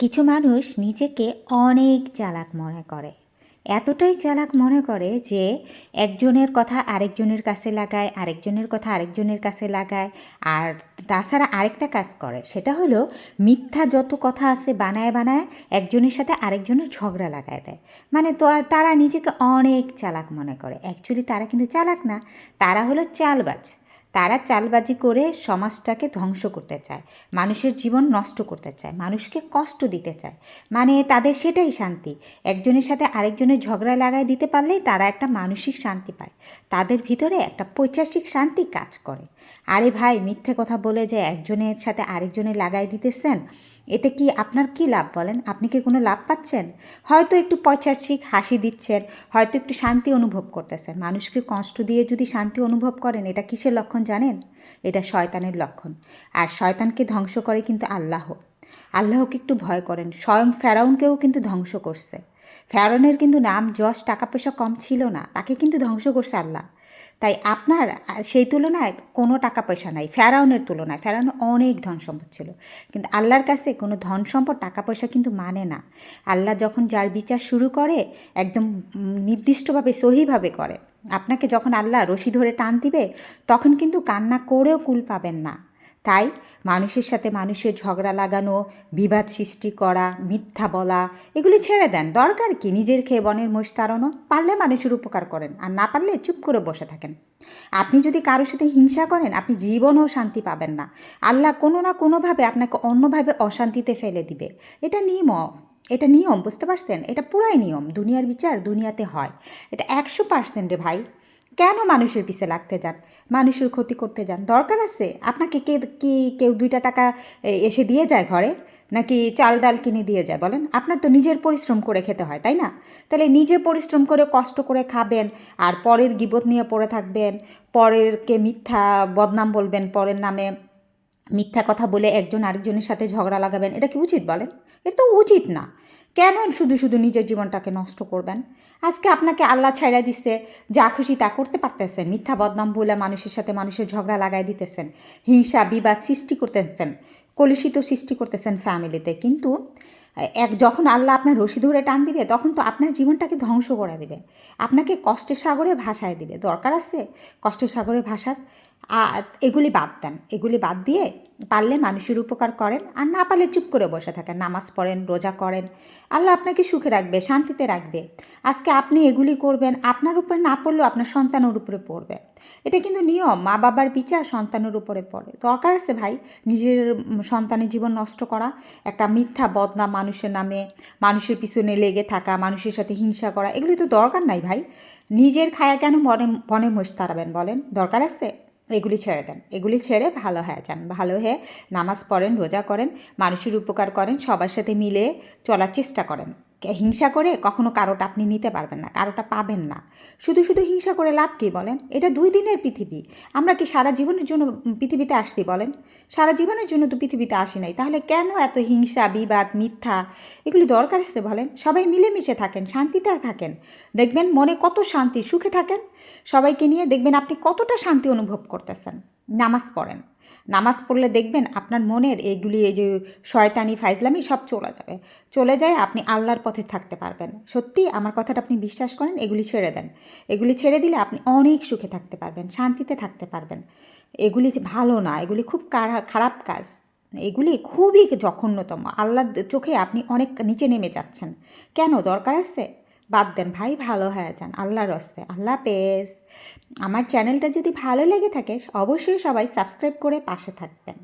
কিছু মানুষ নিজেকে অনেক চালাক মনে করে। এতটাই চালাক মনে করে যে একজনের কথা আরেকজনের কাছে লাগায়, আরেকজনের কথা আরেকজনের কাছে লাগায়, আর তাছাড়া আরেকটা কাজ করে, সেটা হলো মিথ্যা যত কথা আছে বানায় বানায় একজনের সাথে আরেকজনের ঝগড়া লাগায় দেয়। মানে তো আর তারা নিজেকে অনেক চালাক মনে করে। অ্যাকচুয়ালি তারা কিন্তু চালাক না, তারা হলো চালবাজ। তারা চালবাজি করে সমাজটাকে ধ্বংস করতে চায়, মানুষের জীবন নষ্ট করতে চায়, মানুষকে কষ্ট দিতে চায়। মানে তাদের সেটাই শান্তি। একজনের সাথে আরেকজনের ঝগড়া লাগাই দিতে পারলেই তারা একটা মানসিক শান্তি পায়। তাদের ভিতরে একটা পৈচাসিক শান্তি কাজ করে। আরে ভাই, মিথ্যে কথা বলে যে একজনের সাথে আরেকজনের লাগাই দিতেছেন এতে কি আপনার কি লাভ বলেন? আপনি কি কোনো লাভ পাচ্ছেন? হয়তো একটু পৈচাসিক হাসি দিচ্ছেন, হয়তো একটু শান্তি অনুভব করতেছেন। মানুষকে কষ্ট দিয়ে যদি শান্তি অনুভব করেন, এটা কিসের লক্ষণ জানেন? এটা শয়তানের লক্ষণ। আর শয়তানকে ধ্বংস করে কিন্তু আল্লাহ। আল্লাহকে একটু ভয় করেন। স্বয়ং ফেরাউনকেও কিন্তু ধ্বংস করছে। ফেরাউনের কিন্তু নাম, যশ টাকা পয়সা কম ছিল না। তাকে কিন্তু ধ্বংস করছে আল্লাহ। তাই আপনার, সেই তুলনায় কোনো টাকা পয়সা নাই, ফেরাউনের তুলনায়। ফেরাউন অনেক ধন সম্পদ ছিল। কিন্তু আল্লাহর কাছে কোনো ধন সম্পদ টাকা পয়সা কিন্তু মানে না। আল্লাহ যখন যার বিচার শুরু করে, একদম নির্দিষ্টভাবে, সহিভাবে করে। আপনাকে যখন আল্লাহ রশি ধরে টান দিবে, তখন কিন্তু কান্না করেও কুল পাবেন না। তাই মানুষের সাথে মানুষের ঝগড়া লাগানো, বিবাদ সৃষ্টি করা, মিথ্যা বলা, এগুলি ছেড়ে দেন। দরকার কি নিজের খেয়ে বনের মোষ তাড়ানো? পারলে মানুষের উপকার করেন, আর না পারলে চুপ করে বসে থাকেন। আপনি যদি কারোর সাথে হিংসা করেন, আপনি জীবনও শান্তি পাবেন না। আল্লাহ কোনো না কোনোভাবে আপনাকে অন্যভাবে অশান্তিতে ফেলে দিবে। এটা নিয়ম এটা নিয়ম, বুঝতে পারছেন? এটা পুরাই নিয়ম। দুনিয়ার বিচার দুনিয়াতে হয়। এটা একশো পার্সেন্টে ভাই। কেন মানুষের পিছে লাগতে যান? মানুষের ক্ষতি করতে যান। দরকার আছে? আপনাকে কে, কি, কেউ দুইটা টাকা এসে দিয়ে যায় ঘরে? নাকি চাল ডাল কিনে দিয়ে যায়? বলেন। আপনার তো নিজের পরিশ্রম করে খেতে হয়, তাই না? তাহলে নিজে পরিশ্রম করে, কষ্ট করে খাবেন, আর পরের গিবত নিয়ে পড়ে থাকবেন, পরেরকে মিথ্যা বদনাম বলবেন, পরের নামে মিথ্যা কথা বলে একজন আরেকজনের সাথে ঝগড়া লাগাবেন, এটা কি উচিত বলেন? এটা তো উচিত না। কেন শুধু শুধু নিজের জীবনটাকে নষ্ট করবেন? আজকে আপনাকে আল্লাহ ছাইড়া দিচ্ছে যা খুশি তা করতে পারতেছেন, মিথ্যা বদনাম বলে মানুষের সাথে মানুষের ঝগড়া লাগাই দিতেছেন, হিংসা বিবাদ সৃষ্টি করতেছেন, কলুষিত সৃষ্টি করতেছেন ফ্যামিলিতে কিন্তু এক যখন আল্লাহ আপনার রশি ধরে টান দিবে, তখন তো আপনার জীবনটাকে ধ্বংস করে দেবে। আপনাকে কষ্টের সাগরে ভাসায় দিবে। দরকার আছে কষ্টের সাগরে ভাসার। এগুলি বাদ দেন। এগুলি বাদ দিয়ে পারলে মানুষের উপকার করেন আর না পারলে চুপ করে বসে থাকেন, নামাজ পড়েন, রোজা করেন। আল্লাহ আপনাকে সুখে রাখবে, শান্তিতে রাখবে। আজকে আপনি এগুলি করবেন, আপনার উপরে না পড়লেও আপনার সন্তানের উপরে পড়বে। এটা কিন্তু নিয়ম মা বাবার বিচার সন্তানের উপরে পড়ে। দরকার আছে ভাই নিজের সন্তানের জীবন নষ্ট করা, একটা মিথ্যা বদনাম মানুষের নামে, মানুষের পিছনে লেগে থাকা, মানুষের সাথে হিংসা করা, এগুলি তো দরকার নাই ভাই। নিজের খায়া কেন বনে বনে মোষ বলেন? দরকার আছে? এগুলি ছেড়ে দেন। এগুলি ছেড়ে ভালো হয়ে যান। ভালো হয়ে নামাজ পড়েন, রোজা করেন, মানুষের উপকার করেন, সবার সাথে মিলে চলার চেষ্টা করেন। হিংসা করে কখনো কারোটা আপনি নিতে পারবেন না, কারোটা পাবেন না। শুধু শুধু হিংসা করে লাভ কী বলেন? এটা দুই দিনের পৃথিবী। আমরা কি সারা জীবনের জন্য পৃথিবীতে আসতে বলেন? সারা জীবনের জন্য তো পৃথিবীতে আসি নাই। তাহলে কেন এত হিংসা, বিবাদ, মিথ্যা এগুলি দরকার আছে বলেন? সবাই মিলেমিশে থাকেন, শান্তিতে থাকেন। দেখবেন মনে কত শান্তি, সুখে থাকেন। সবাইকে নিয়ে দেখবেন আপনি কতটা শান্তি অনুভব করতেছেন। নামাজ পড়েন। নামাজ পড়লে দেখবেন আপনার মনের এইগুলি, এই যে শয়তানি, ফাইজলামি সব চলে যাবে। চলে যায় আপনি আল্লাহর পথে থাকতে পারবেন। সত্যি আমার কথাটা আপনি বিশ্বাস করেন, এগুলি ছেড়ে দেন। এগুলি ছেড়ে দিলে আপনি অনেক সুখে থাকতে পারবেন, শান্তিতে থাকতে পারবেন। এগুলি ভালো না, এগুলি খুব খারাপ কাজ। এগুলি খুবই জঘন্যতম। আল্লাহর চোখে আপনি অনেক নিচে নেমে যাচ্ছেন। কেন দরকার আছে? বাদ দেন, ভাই ভালো হয়ে যান আল্লাহ রস্তে, আল্লাহ পেস আমার চ্যানেলটা যদি ভালো লেগে থাকে, অবশ্যই সবাই সাবস্ক্রাইব করে পাশে থাকবেন।